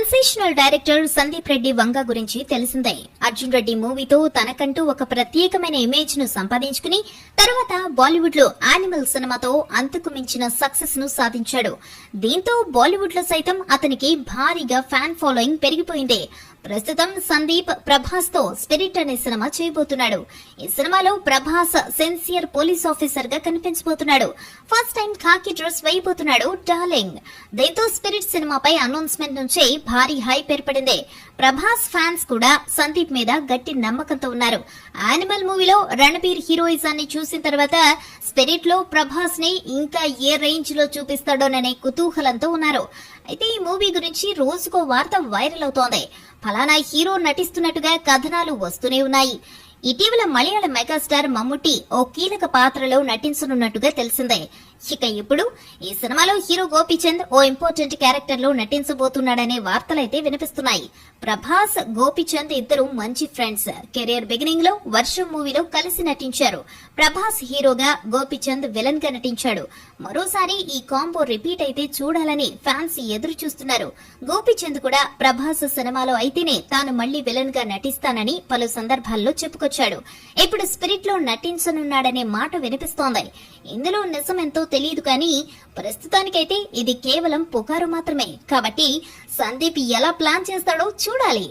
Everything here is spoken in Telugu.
సెన్సేషనల్ డైరెక్టర్ సందీప్ రెడ్డి వంగ గురించి తెలిసిందే. అర్జున్ రెడ్డి మూవీతో తనకంటూ ఒక ప్రత్యేకమైన ఇమేజ్ను సంపాదించుకుని తర్వాత బాలీవుడ్లో యానిమల్ సినిమాతో అంతకు మించిన సక్సెస్ను సాధించాడు. దీంతో బాలీవుడ్లో సైతం అతనికి భారీగా ఫ్యాన్ ఫాలోయింగ్ పెరిగిపోయింది. ప్రస్తుతం సందీప్ ప్రభాస్తో స్పిరిట్ అనే సినిమా చేయబోతున్నాడు. ఈ సినిమాలో ప్రభాస్ సెన్సియర్ పోలీస్ ఆఫీసర్గా కనిపించబోతున్నాడు. ఫస్ట్ టైం ఖాకీ డ్రెస్ వేయబోతున్నాడు డార్లింగ్ దీంతో స్పిరిట్ సినిమాపై అనౌన్స్మెంట్ నుంచే భారీ హైప్ ఏర్పడింది. ప్రభాస్ ఫ్యాన్స్ కూడా సందీప్ మీద గట్టి నమ్మకంతో ఉన్నారు. యానిమల్ మూవీలో రణబీర్ హీరోయిజాన్ని చూసిన తర్వాత స్పిరిట్లో ప్రభాస్ని ఇంకా ఏ రేంజ్లో చూపిస్తాడోననే కుతూహలంతో ఉన్నారు. అయితే ఈ మూవీ గురించి రోజుకో వార్త వైరల్ అవుతోంది. ఫలానా హీరో నటిస్తున్నట్టుగా కథనాలు వస్తూనే ఉన్నాయి. ఇటీవల మలయాళ మెగాస్టార్ మమ్ముట్టి ఓ కీలక పాత్రలో నటించనున్నట్టుగా తెలిసిందే. ఇక ఇప్పుడు ఈ సినిమాలో హీరో గోపీచంద్ ఓ ఇంపార్టెంట్ క్యారెక్టర్లో నటించబోతున్నాడనే వార్తలైతే వినిపిస్తున్నాయి. ప్రభాస్ గోపీచంద్ ఇద్దరు మంచి ఫ్రెండ్స్. కెరియర్ బిగినింగ్లో వర్షం మూవీలో కలిసి నటించారు. ప్రభాస్ హీరోగా గోపీచంద్ విలన్గా నటించాడు. మరోసారి ఈ కాంబో రిపీట్ అయితే చూడాలని ఫ్యాన్స్ ఎదురు చూస్తున్నారు. గోపీచంద్ కూడా ప్రభాస్ సినిమాలో అయితేనే తాను మళ్ళీ విలన్గా నటిస్తానని పలు సందర్భాల్లో చెప్పుకొచ్చాడు. ఇప్పుడు స్పిరిట్లో నటించనున్నాడనే మాట వినిపిస్తోంది. ఇందులో నిజమెంతో తెలియదు కానీ ప్రస్తుతానికైతే ఇది కేవలం పుకారు మాత్రమే. కాబట్టి సందీప్ ఎలా ప్లాన్ చేస్తాడో చూడాలి.